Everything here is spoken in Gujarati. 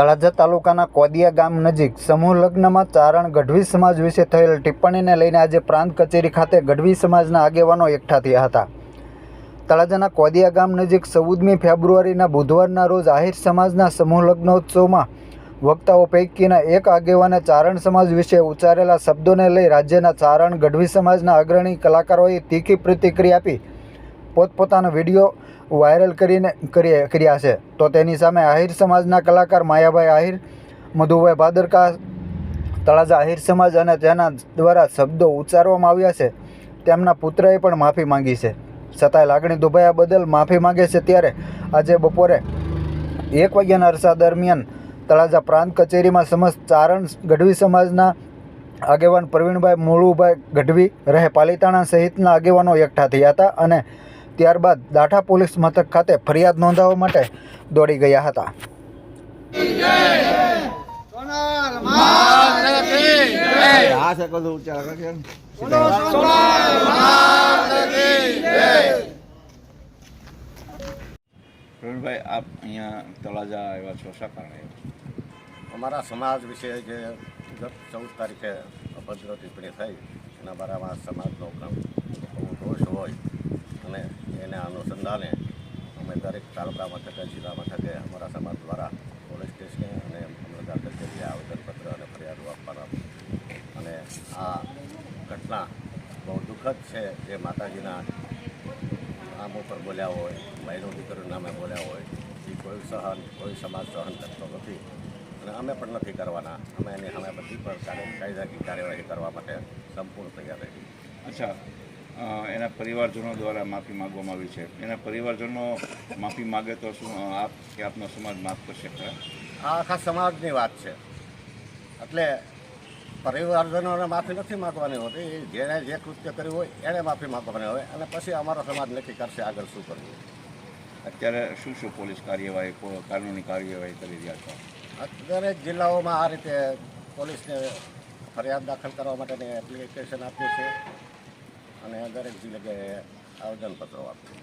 તળાજા તાલુકાના કોદિયા ગામ નજીક સમૂહ લગ્નમાં ચારણ ગઢવી સમાજ વિશે થયેલ ટિપ્પણીને લઈને આજે પ્રાંત કચેરી ખાતે ગઢવી સમાજના આગેવાનો એકઠા થયા હતા. તળાજાના કોદિયા ગામ નજીક ચૌદમી ફેબ્રુઆરીના બુધવારના રોજ આહિર સમાજના સમૂહ લગ્નોત્સવમાં વક્તાઓ પૈકીના એક આગેવાને ચારણ સમાજ વિશે ઉચ્ચારેલા શબ્દોને લઈ રાજ્યના ચારણ ગઢવી સમાજના અગ્રણી કલાકારોએ તીખી પ્રતિક્રિયા આપી. પોતપોતાનો વીડિયો વાયરલ કરીને કરી કર્યા છે. તો તેની સામે આહિર સમાજના કલાકાર માયાભાઈ આહિર, મધુભાઈ ભાદરકા, તળાજા આહિર સમાજ અને તેના દ્વારા શબ્દો ઉચ્ચારવામાં આવ્યા છે. તેમના પુત્રએ પણ માફી માંગી છે. છતાંય લાગણી દુભાયા બદલ માફી માંગે છે ત્યારે આજે બપોરે એક વાગ્યાના અરસા દરમિયાન તળાજા પ્રાંત કચેરીમાં સમસ્ત ચારણ ગઢવી સમાજના આગેવાન પ્રવીણભાઈ મુળુભાઈ ગઢવી રહે પાલિતાણા સહિતના આગેવાનો એકઠા થયા હતા અને ત્યારબાદ દાઠા પોલીસ મથક ખાતે ફરિયાદ નોંધાવવા માટે દોડી ગયા હતા. પ્રવીણભાઈ આપ અહીંયા તળાજા આવ્યા છો શા કારણે અમારા સમાજ વિશે જે ગત ચૌદ તારીખે અભદ્ર ટિપ્પણી થઈ એના બારામાં સમાજનો ઘણો રોષ હોય અનુસંધાને અમે દરેક તાલુકા મથકે, જિલ્લા મથકે અમારા સમાજ દ્વારા પોલીસ સ્ટેશને અને અમલદાર કચેરીએ આવેદનપત્ર અને ફરિયાદો આપવાના. અને આ ઘટના બહુ દુઃખદ છે જે માતાજીના નામ ઉપર બોલ્યા હોય બહેનો દીકરીના નામે બોલ્યા હોય, એ કોઈ સહન, કોઈ સમાજ સહન કરતો નથી. અને અમે પણ નથી કરવાના. અમે એની અમે બધી પર કાયદાકીય કાર્યવાહી કરવા માટે સંપૂર્ણ તૈયાર રહી. અચ્છા. એના પરિવારજનો દ્વારા માફી માંગવામાં આવી છે. એના પરિવારજનો માફી માગે તો શું આપ કે આપનો સમાજ માફ કરશે? ખરા આ આખા સમાજની વાત છે. એટલે પરિવારજનોને માફી નથી માગવાની હોતી. જેણે જે કૃત્ય કર્યું હોય એણે માફી માગવાની હોય. અને પછી અમારો સમાજ નક્કી કરશે આગળ શું કરવું. અત્યારે શું શું પોલીસ કાર્યવાહી કાનૂની કાર્યવાહી કરી રહ્યા છો? દરેક જિલ્લાઓમાં આ રીતે પોલીસને ફરિયાદ દાખલ કરવા માટેની એપ્લિકેશન આપ્યું છે. અને દરેક જિલ્લાએ આવેદનપત્રો આપ્યું